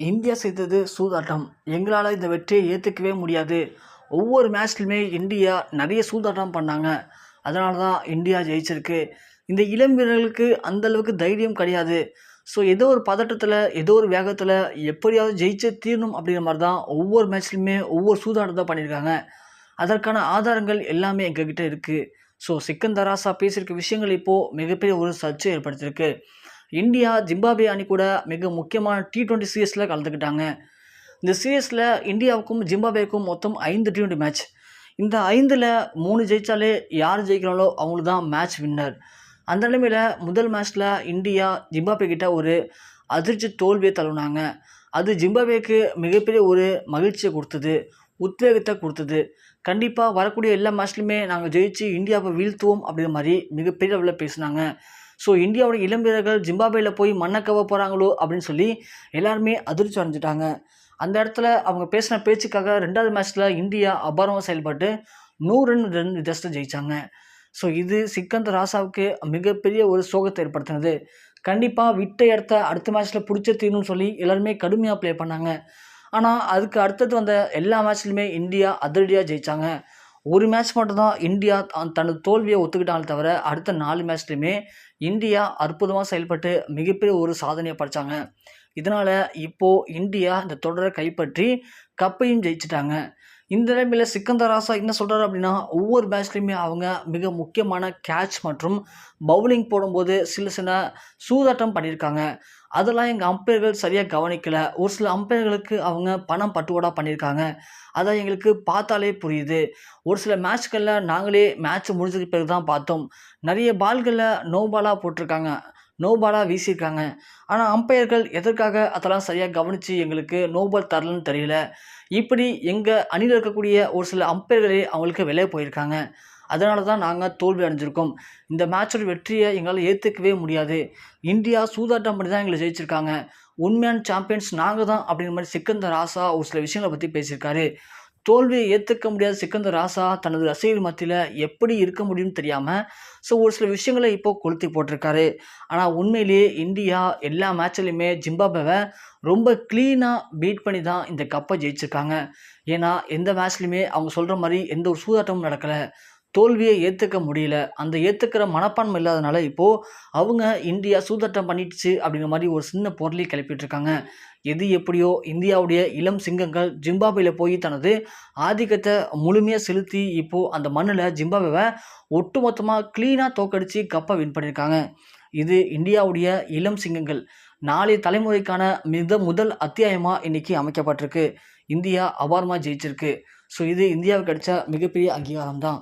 India செய்தது சூதாட்டம். எங்களால் இந்த வெற்றியை ஏற்றுக்கவே முடியாது. ஒவ்வொரு மேட்ச்லையுமே இந்தியா நிறைய சூதாட்டம் பண்ணாங்க. அதனால தான் இந்தியா ஜெயிச்சிருக்கு. இந்த இளம் வீரர்களுக்கு அந்த அளவுக்கு தைரியம் கிடையாது. ஸோ ஏதோ ஒரு பதட்டத்தில் ஏதோ ஒரு வேகத்தில் எப்படியாவது ஜெயிச்சு தீரணும் அப்படிங்கிற மாதிரி தான் ஒவ்வொரு மேட்ச்லையுமே ஒவ்வொரு சூதாட்டத்தை பண்ணியிருக்காங்க. அதற்கான ஆதாரங்கள் எல்லாமே எங்ககிட்ட இருக்குது ஸோ சிக்கந்தராசா பேசியிருக்க விஷயங்கள் இப்போது மிகப்பெரிய ஒரு சர்ச்சை ஏற்படுத்தியிருக்கு. இந்தியா ஜிம்பாபே அணி கூட மிக முக்கியமான டி டுவெண்ட்டி சீரீஸில் கலந்துக்கிட்டாங்க. இந்த சீரீஸில் இந்தியாவுக்கும் ஜிம்பாபேக்கும் மொத்தம் ஐந்து டி ட்வெண்ட்டி மேட்ச் இந்த ஐந்தில் மூணு ஜெயித்தாலே யார் ஜெயிக்கிறாங்களோ அவங்களுக்கு தான் மேட்ச் வின்னர் அந்த நிலைமையில் முதல் மேட்ச்சில் இந்தியா ஜிம்பாபே கிட்ட ஒரு அதிர்ச்சி தோல்வியை தழுவினாங்க. அது ஜிம்பாபேக்கு மிகப்பெரிய ஒரு மகிழ்ச்சியை கொடுத்தது உத்வேகத்தை கொடுத்தது. கண்டிப்பாக வரக்கூடிய எல்லா மேட்ச்லையுமே நாங்கள் ஜெயிச்சு இந்தியாவை வீழ்த்துவோம் அப்படிங்கிற மாதிரி மிகப்பெரிய அளவில் பேசினாங்க. ஸோ இந்தியாவோட இளம் வீரர்கள் ஜிம்பாபேயில் போய் மண்ணை கவ போகிறாங்களோ அப்படின்னு சொல்லி எல்லாருமே அதிர்ச்சி அடைஞ்சிட்டாங்க. அந்த இடத்துல அவங்க பேசின பேச்சுக்காக ரெண்டாவது மேட்ச்சில் இந்தியா அபாரமாக செயல்பட்டு நூறு ரன் ரன் வித்தியாசத்தில் ஜெயித்தாங்க ஸோ இது சிக்கந்த ராசாவுக்கு மிகப்பெரிய ஒரு சோகத்தை ஏற்படுத்தினது. கண்டிப்பாக விட்ட இடத்த அடுத்த மேட்ச்சில் பிடிச்ச தீரணும்னு சொல்லி எல்லாருமே கடுமையாக ப்ளே பண்ணாங்க. ஆனால் அதுக்கு அடுத்தது வந்த எல்லா மேட்ச்லையுமே இந்தியா அதிரடியாக ஜெயித்தாங்க ஒரு மேட்ச் மட்டும்தான் இந்தியா தனது தோல்வியை ஒத்துக்கிட்டாலும் தவிர அடுத்த நாலு மேட்ச்லையுமே இந்தியா அற்புதமாக செயல்பட்டு மிகப்பெரிய ஒரு சாதனையை படித்தாங்க இதனால் இப்போது இந்தியா இந்த தொடரை கைப்பற்றி கப்பையும் ஜெயிச்சிட்டாங்க. இந்த நிலைமையில் சிக்கந்தர் ராசா என்ன சொல்கிறாரு அப்படின்னா ஒவ்வொரு மேட்ச்லையுமே அவங்க மிக முக்கியமான கேட்ச் மற்றும் பவுலிங் போடும்போது சில சில சூதாட்டம் பண்ணியிருக்காங்க. அதெல்லாம் எங்கள் அம்பையர்கள் சரியாக கவனிக்கலை. ஒரு சில அம்பையர்களுக்கு அவங்க பணம் பட்டுவாடா பண்ணியிருக்காங்க. அதான் எங்களுக்கு பார்த்தாலே புரியுது. ஒரு சில மேட்ச்களில் நாங்களே மேட்ச் முடிஞ்சதுக்கு பிறகு தான் பார்த்தோம். நிறைய பால்களில் நோ பாலாக போட்டிருக்காங்க. நோபாலாக வீசியிருக்காங்க. ஆனால் அம்பையர்கள் எதற்காக அதெல்லாம் சரியாக கவனித்து எங்களுக்கு நோபால் தரலன்னு தெரியல. இப்படி எங்கள் அணியில் இருக்கக்கூடிய ஒரு சில அம்பையர்களே அவங்களுக்கு வெளியே போயிருக்காங்க. அதனால தான் நாங்கள் தோல்வி அடைஞ்சிருக்கோம். இந்த மேட்சோட வெற்றியை எங்களால் ஏற்றுக்கவே முடியாது. இந்தியா சூதாட்டம் பண்ணி தான் எங்களை ஜெயிச்சிருக்காங்க. உண்மையான சாம்பியன்ஸ் நாங்கள் தான் அப்படிங்கிற மாதிரி சிக்கந்தர் ராசா ஒரு சில விஷயங்களை பற்றி பேசியிருக்காரு. தோல்வியை ஏற்றுக்க முடியாத சிக்கந்தர் ராசா தனது ரசிகர்கள் மத்தியில் எப்படி இருக்க முடியும்னு தெரியாமல் ஸோ ஒரு சில விஷயங்களை இப்போது கொளுத்தி போட்டிருக்காரு. ஆனால் உண்மையிலேயே இந்தியா எல்லா மேட்ச்லையுமே ஜிம்பாபேவை ரொம்ப க்ளீனாக பீட் பண்ணி தான் இந்த கப்பை ஜெயிச்சிருக்காங்க. ஏன்னா எந்த மேட்ச்லையுமே அவங்க சொல்கிற மாதிரி எந்த ஒரு சூதாட்டமும் நடக்கலை. தோல்வியை ஏற்றுக்க முடியல. அந்த ஏற்றுக்கிற மனப்பான்மை இல்லாதனால இப்போது அவங்க இந்தியா சூதாட்டம் பண்ணிடுச்சு அப்படிங்கிற மாதிரி ஒரு சின்ன பொருளை கிளப்பிட்டுருக்காங்க. எது எப்படியோ இந்தியாவுடைய இளம் சிங்கங்கள் ஜிம்பாபேயில் போய் தனது ஆதிக்கத்தை முழுமையாக செலுத்தி இப்போது அந்த மண்ணில் ஜிம்பாபேவை ஒட்டுமொத்தமாக க்ளீனாக தோக்கடித்து கப்பை வின் பண்ணியிருக்காங்க இது இந்தியாவுடைய இளம் சிங்கங்கள். நாளைய தலைமுறைக்கான மிக முதல் அத்தியாயமாக இன்றைக்கி அமைக்கப்பட்டிருக்கு. இந்தியா அபாரமாக ஜெயிச்சிருக்கு. ஸோ இது இந்தியாவுக்கு கிடைச்ச மிகப்பெரிய அங்கீகாரம் தான்